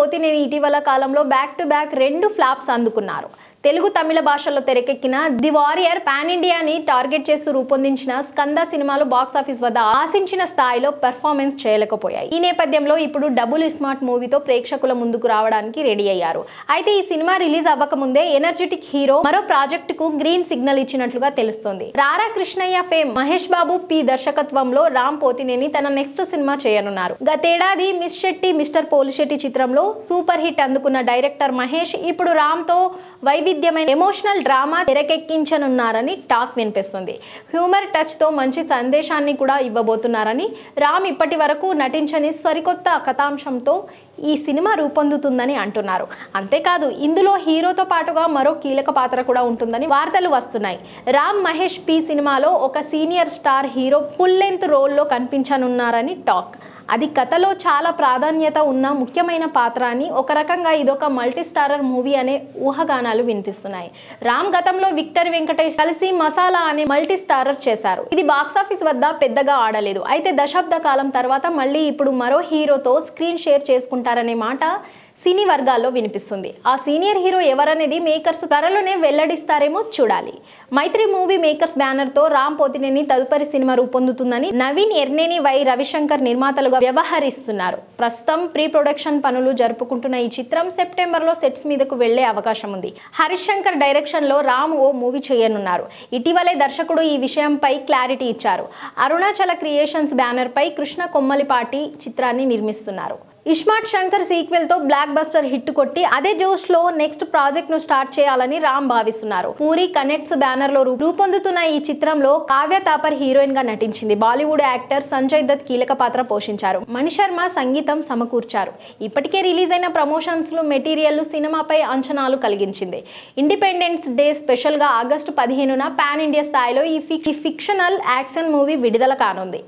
పోతినేని ఇటీవల కాలంలో back to back రెండు ఫ్లాప్స్ అందుకున్నారు. తెలుగు తమిళ భాషల్లో తెరకెక్కిన ది వారియర్ పాన్ ఇండియాని టార్గెట్ చేస్తూ రూపొందించిన స్కంద సినిమాలు బాక్స్ ఆఫీస్ వద్ద ఆశించిన స్థాయిలో పెర్ఫార్మెన్స్ చేయలేకపోయాయి. ఈ నేపథ్యంలో ఇప్పుడు డబుల్ స్మార్ట్ మూవీతో ప్రేక్షకుల ముందుకు రావడానికి రెడీ అయ్యారు. అయితే ఈ సినిమా రిలీజ్ అవ్వకముందే ఎనర్జెటిక్ హీరో మరో ప్రాజెక్ట్కు గ్రీన్ సిగ్నల్ ఇచ్చినట్లుగా తెలుస్తోంది. రారా కృష్ణయ్య ఫేమ్ మహేష్ బాబు పి దర్శకత్వంలో రామ్ పోతినేని తన నెక్స్ట్ సినిమా చేయనున్నారు. గతేడాది మిస్ శెట్టి మిస్టర్ పోలిశెట్టి చిత్రంలో సూపర్ హిట్ అందుకున్న డైరెక్టర్ మహేష్ ఇప్పుడు రామ్తో వైవిధ్యమైన ఎమోషనల్ డ్రామా తెరకెక్కించనున్నారని టాక్ వినిపిస్తుంది. హ్యూమర్ టచ్తో మంచి సందేశాన్ని కూడా ఇవ్వబోతున్నారని రామ్ ఇప్పటి వరకు నటించని సరికొత్త కథాంశంతో ఈ సినిమా రూపొందుతుందని అంటున్నారు. అంతేకాదు ఇందులో హీరోతో పాటుగా మరో కీలక పాత్ర కూడా ఉంటుందని వార్తలు వస్తున్నాయి. రామ్ మహేష్ పి సినిమాలో ఒక senior star hero full length రోల్లో కనిపించనున్నారని టాక్. అది కథలో చాలా ప్రాధాన్యత ఉన్న ముఖ్యమైన పాత్ర అని ఒక రకంగా ఇదొక మల్టీ స్టారర్ మూవీ అనే ఊహాగానాలు వినిపిస్తున్నాయి. రామ్ గతంలో విక్టర్ వెంకటేష్ కలిసి మసాలా అనే మల్టీ స్టారర్ చేశారు. ఇది బాక్సాఫీస్ వద్ద పెద్దగా ఆడలేదు. అయితే దశాబ్ద కాలం తర్వాత మళ్ళీ ఇప్పుడు మరో హీరోతో స్క్రీన్ షేర్ చేసుకుంటారనే మాట సినీ వర్గాల్లో వినిపిస్తుంది. ఆ సీనియర్ హీరో ఎవరనేది మేకర్స్ త్వరలోనే వెల్లడిస్తారేమో చూడాలి. మైత్రి మూవీ మేకర్స్ బ్యానర్తో రామ్ పోతినేని తదుపరి సినిమా రూపొందుతుందని నవీన్ ఎర్నేని వై రవిశంకర్ నిర్మాతలుగా వ్యవహరిస్తున్నారు. ప్రస్తుతం ప్రీ ప్రొడక్షన్ పనులు జరుపుకుంటున్న ఈ చిత్రం సెప్టెంబర్లో సెట్స్ మీదకు వెళ్ళే అవకాశం ఉంది హరీష్ శంకర్ రామ్ ఓ మూవీ చేయనున్నారు. ఇటీవలే దర్శకుడు ఈ విషయంపై క్లారిటీ ఇచ్చారు. అరుణాచల క్రియేషన్స్ బ్యానర్ పై కృష్ణ కొమ్మలిపాటి చిత్రాన్ని నిర్మిస్తున్నారు. ఇస్మార్ట్ శంకర్ సీక్వెల్తో బ్లాక్ బస్టర్ హిట్ కొట్టి అదే జోష్లో నెక్స్ట్ ప్రాజెక్ట్ను స్టార్ట్ చేయాలని రామ్ భావిస్తున్నారు. పూరి కనెక్ట్స్ బ్యానర్లో రూపొందుతున్న ఈ చిత్రంలో కావ్య తాపర్ హీరోయిన్గా నటించింది. బాలీవుడ్ యాక్టర్ సంజయ్ దత్ కీలక పాత్ర పోషించారు. మణిశర్మ సంగీతం సమకూర్చారు. ఇప్పటికే రిలీజ్ అయిన ప్రమోషన్స్లు మెటీరియల్ సినిమాపై అంచనాలు కలిగించింది. ఇండిపెండెన్స్ డే స్పెషల్గా ఆగస్టు పదిహేనున పాన్ ఇండియా స్థాయిలో ఈ ఈ ఫిక్షనల్ యాక్షన్ మూవీ విడుదల కానుంది.